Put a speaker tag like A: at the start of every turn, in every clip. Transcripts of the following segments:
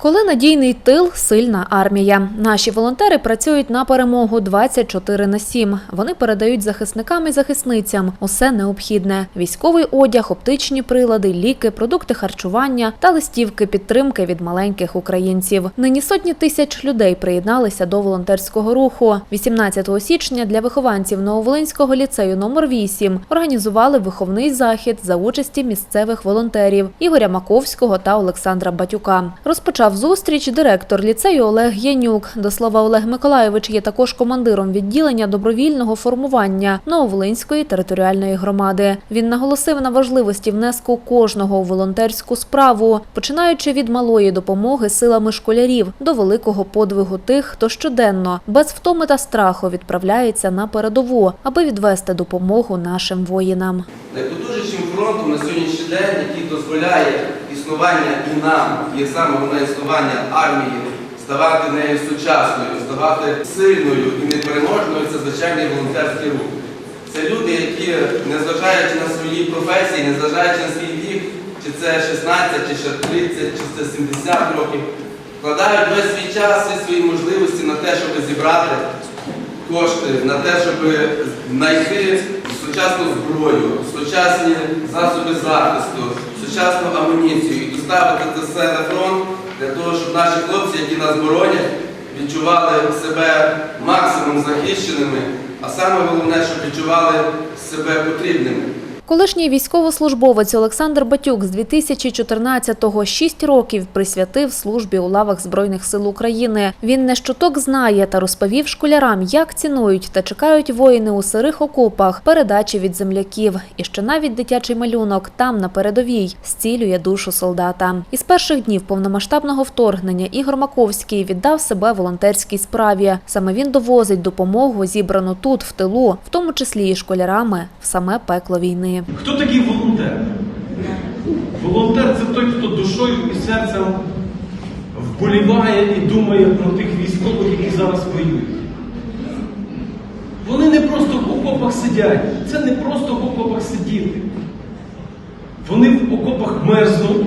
A: Коли надійний тил сильна армія. Наші волонтери працюють на перемогу 24 на 7. Вони передають захисникам і захисницям усе необхідне: військовий одяг, оптичні прилади, ліки, продукти харчування та листівки підтримки від маленьких українців. Нині сотні тисяч людей приєдналися до волонтерського руху. 18 січня для вихованців Нововолинського ліцею номер 8 організували виховний захід за участі місцевих волонтерів Ігоря Маковського та Олександра Батюка. Розпочав зустріч директор ліцею Олег Янюк. До слова, Олег Миколайович є також командиром відділення добровільного формування Нововолинської територіальної громади. Він наголосив на важливості внеску кожного у волонтерську справу, починаючи від малої допомоги силами школярів до великого подвигу тих, хто щоденно без втоми та страху відправляється на передову, аби відвести допомогу нашим воїнам.
B: Фронтом на сьогоднішній день, який дозволяє існування і нам, і саме головне існування армії, ставати нею сучасною, ставати сильною і непереможною, це звичайний волонтерський рух. Це люди, які, незважаючи на свої професії, незважаючи на свій вік, чи це 16, чи ще 30, чи це 70 років, вкладають весь свій час, всі свої можливості на те, щоб зібрати кошти на те, щоб знайти сучасну зброю, сучасні засоби захисту, сучасну амуніцію і доставити це все на фронт для того, щоб наші хлопці, які нас боронять, відчували себе максимум захищеними, а саме головне, щоб відчували себе потрібними.
A: Колишній військовослужбовець Олександр Батюк з 2014-го 6 років присвятив службі у лавах Збройних сил України. Він не щоток знає та розповів школярам, як цінують та чекають воїни у сирих окопах передачі від земляків. І що навіть дитячий малюнок там на передовій зцілює душу солдата. Із перших днів повномасштабного вторгнення Ігор Маковський віддав себе волонтерській справі. Саме він довозить допомогу, зібрану тут, в тилу, в тому числі і школярами, в саме пекло війни.
C: Хто такий волонтер? Волонтер це той, хто душою і серцем вболіває і думає про тих військових, які зараз воюють. Вони не просто в окопах сидять, це не просто в окопах сидіти. Вони в окопах мерзнуть,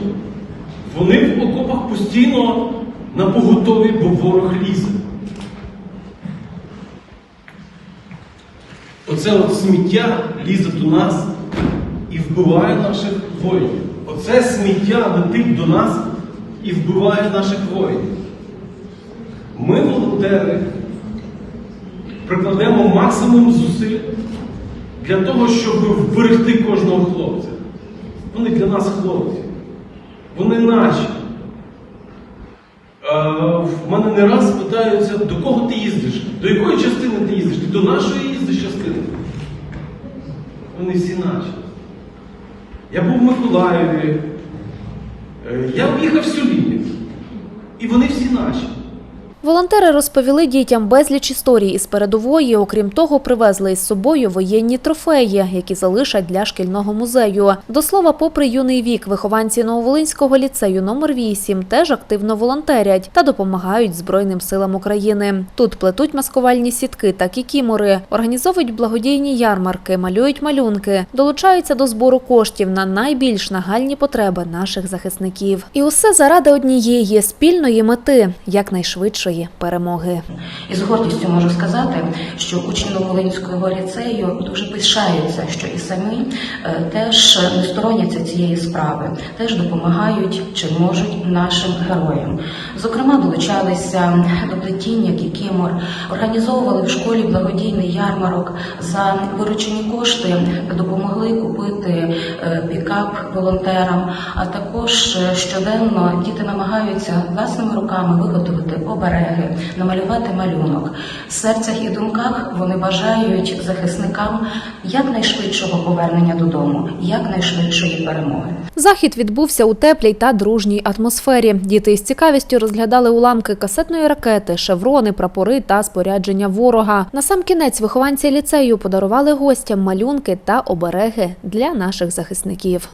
C: вони в окопах постійно на поготові, бо ворог лізе. Оце от сміття лізе до нас і вбиває наших воїнів. Оце сміття летить до нас і вбиває наших воїнів. Ми, волонтери, прикладемо максимум зусиль для того, щоб вберегти кожного хлопця. Вони для нас хлопці. Вони наші. Е, В мене не раз питаються, до кого ти їздиш? До якої частини ти їздиш? Ти до нашої їздиш частини? Вони всі наші. Я був в Миколаєві, е, я об'їхав всю лінію. І вони всі наші.
A: Волонтери розповіли дітям безліч історій із передової. Окрім того, привезли із собою воєнні трофеї, які залишать для шкільного музею. До слова, попри юний вік, вихованці Нововолинського ліцею номер 8 теж активно волонтерять та допомагають Збройним силам України. Тут плетуть маскувальні сітки та кікімори, організовують благодійні ярмарки, малюють малюнки, долучаються до збору коштів на найбільш нагальні потреби наших захисників. І усе заради однієї спільної мети якнайшвидшої перемоги.
D: І з гордістю можу сказати, що учні Новолинського ліцею дуже пишаються, що і самі е, теж не стороняться цієї справи, теж допомагають чи можуть нашим героям. Зокрема, долучалися до плетіння кікімор, організовували в школі благодійний ярмарок. За виручені кошти допомогли купити е, пікап волонтерам. А також е, щоденно діти намагаються власними руками виготовити обереги, намалювати малюнок. В серцях і думках вони бажають захисникам якнайшвидшого повернення додому, якнайшвидшої перемоги.
A: Захід відбувся у теплій та дружній атмосфері. Діти із цікавістю розглядали уламки касетної ракети, шеврони, прапори та спорядження ворога. На сам кінець вихованці ліцею подарували гостям малюнки та обереги для наших захисників.